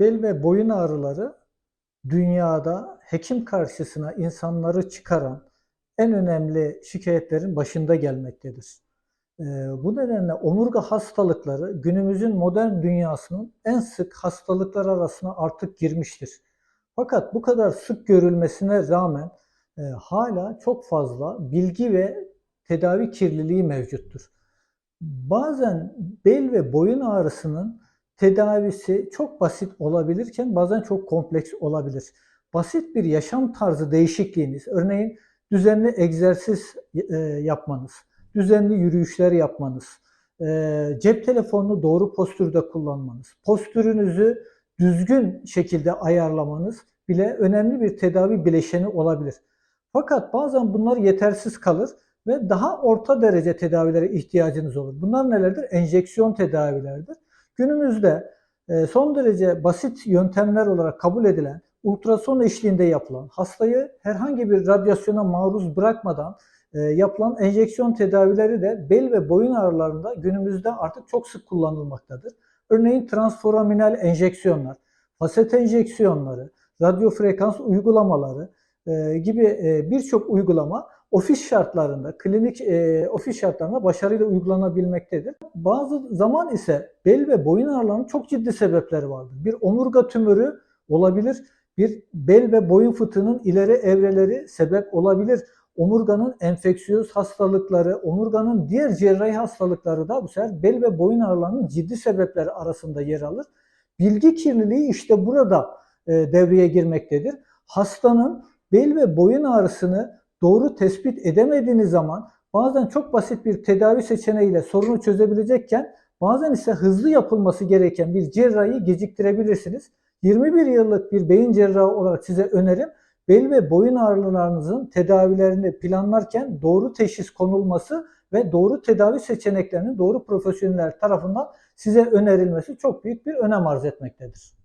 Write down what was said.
ve boyun ağrıları dünyada hekim karşısına insanları çıkaran en önemli şikayetlerin başında gelmektedir. Ee, Bu nedenle omurga hastalıkları günümüzün modern dünyasının en sık hastalıklar arasına artık girmiştir. Fakat bu kadar sık görülmesine rağmen e, hala çok fazla bilgi ve tedavi kirliliği mevcuttur. Bazen bel ve boyun ağrısının tedavisi çok basit olabilirken bazen çok kompleks olabilir. Basit bir yaşam tarzı değişikliğiniz, örneğin düzenli egzersiz e, yapmanız, düzenli yürüyüşler yapmanız, e, cep telefonunu doğru postürde kullanmanız, postürünüzü düzgün şekilde ayarlamanız bile önemli bir tedavi bileşeni olabilir. Fakat bazen bunlar yetersiz kalır ve daha orta derece tedavilere ihtiyacınız olur. Bunlar nelerdir? Enjeksiyon tedavileridir. Günümüzde e, son derece basit yöntemler olarak kabul edilen, ultrason eşliğinde yapılan, hastayı herhangi bir radyasyona maruz bırakmadan e, yapılan enjeksiyon tedavileri de bel ve boyun ağrılarında günümüzde artık çok sık kullanılmaktadır. Örneğin transforaminal enjeksiyonlar, faset enjeksiyonları, radyo frekans uygulamaları e, gibi birçok uygulama ofis şartlarında, klinik e, ofis şartlarında başarıyla uygulanabilmektedir. Bazı zaman ise bel ve boyun ağrılarının çok ciddi sebepleri vardır. Bir omurga tümörü olabilir, bir bel ve boyun fıtığının ileri evreleri sebep olabilir. Omurganın enfeksiyöz hastalıkları, omurganın diğer cerrahi hastalıkları da bu sefer bel ve boyun ağrılarının ciddi sebepleri arasında yer alır. Bilgi kirliliği işte burada e, devreye girmektedir. Hastanın bel ve boyun ağrısını doğru tespit edemediğiniz zaman bazen çok basit bir tedavi seçeneğiyle sorunu çözebilecekken bazen ise hızlı yapılması gereken bir cerrahi geciktirebilirsiniz. 21 yıllık bir beyin cerrahı olarak size önerim bel ve boyun ağrılarınızın tedavilerini planlarken doğru teşhis konulması ve doğru tedavi seçeneklerinin doğru profesyoneller tarafından size önerilmesi çok büyük bir önem arz etmektedir.